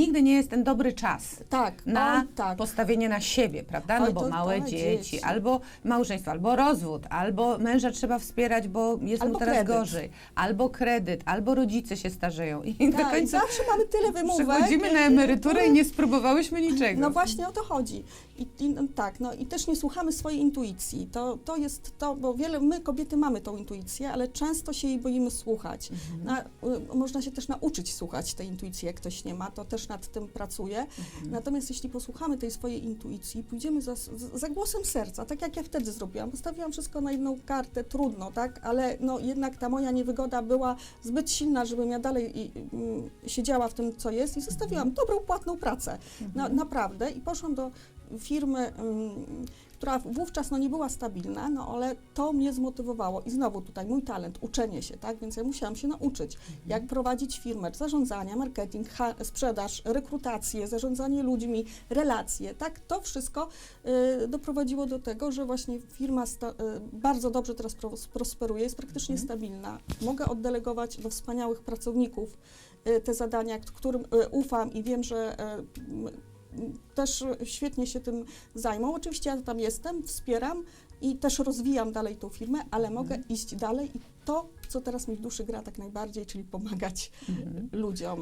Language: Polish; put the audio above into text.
nigdy nie jest ten dobry czas Tak, na oj, tak. postawienie na siebie, prawda? No Oj, bo to małe tak, dzieci, dzieci. albo małżeństwo, albo rozwód, albo męża trzeba wspierać, bo jest Albo mu teraz kredyt. gorzej, albo kredyt, do rodzice się starzeją i do Tak, i końca zawsze mamy tyle wymówek. przychodzimy na emeryturę i nie spróbowałyśmy niczego. No właśnie o to chodzi. I, i, no tak, no i też nie słuchamy swojej intuicji. To, to jest to, bo wiele, my kobiety mamy tą intuicję, ale często się jej boimy słuchać. Mhm. Na, y, można się też nauczyć słuchać tej intuicji, jak ktoś nie ma, to też nad tym pracuję. Mhm. Natomiast jeśli posłuchamy tej swojej intuicji, pójdziemy za, za- głosem serca, tak jak ja wtedy zrobiłam, postawiłam wszystko na jedną kartę, trudno, tak, ale no jednak ta moja niewygoda była zbyt silna, żebym ja dalej i, mm, siedziała w tym, co jest i zostawiłam dobrą, płatną pracę. Na, naprawdę i poszłam do firmy, która wówczas no, nie była stabilna, no ale to mnie zmotywowało. I znowu tutaj mój talent, uczenie się, tak, więc ja musiałam się nauczyć, jak prowadzić firmę, zarządzania, marketing, sprzedaż, rekrutację, zarządzanie ludźmi, relacje, tak, to wszystko y, doprowadziło do tego, że właśnie firma y, bardzo dobrze teraz pro- prosperuje, jest praktycznie stabilna, mogę oddelegować do wspaniałych pracowników y, te zadania, którym y, ufam i wiem, że y, też świetnie się tym zajmą. Oczywiście ja tam jestem, wspieram i też rozwijam dalej tą firmę, ale mogę iść dalej i to, co teraz mi w duszy gra tak najbardziej, czyli pomagać Mhm. ludziom.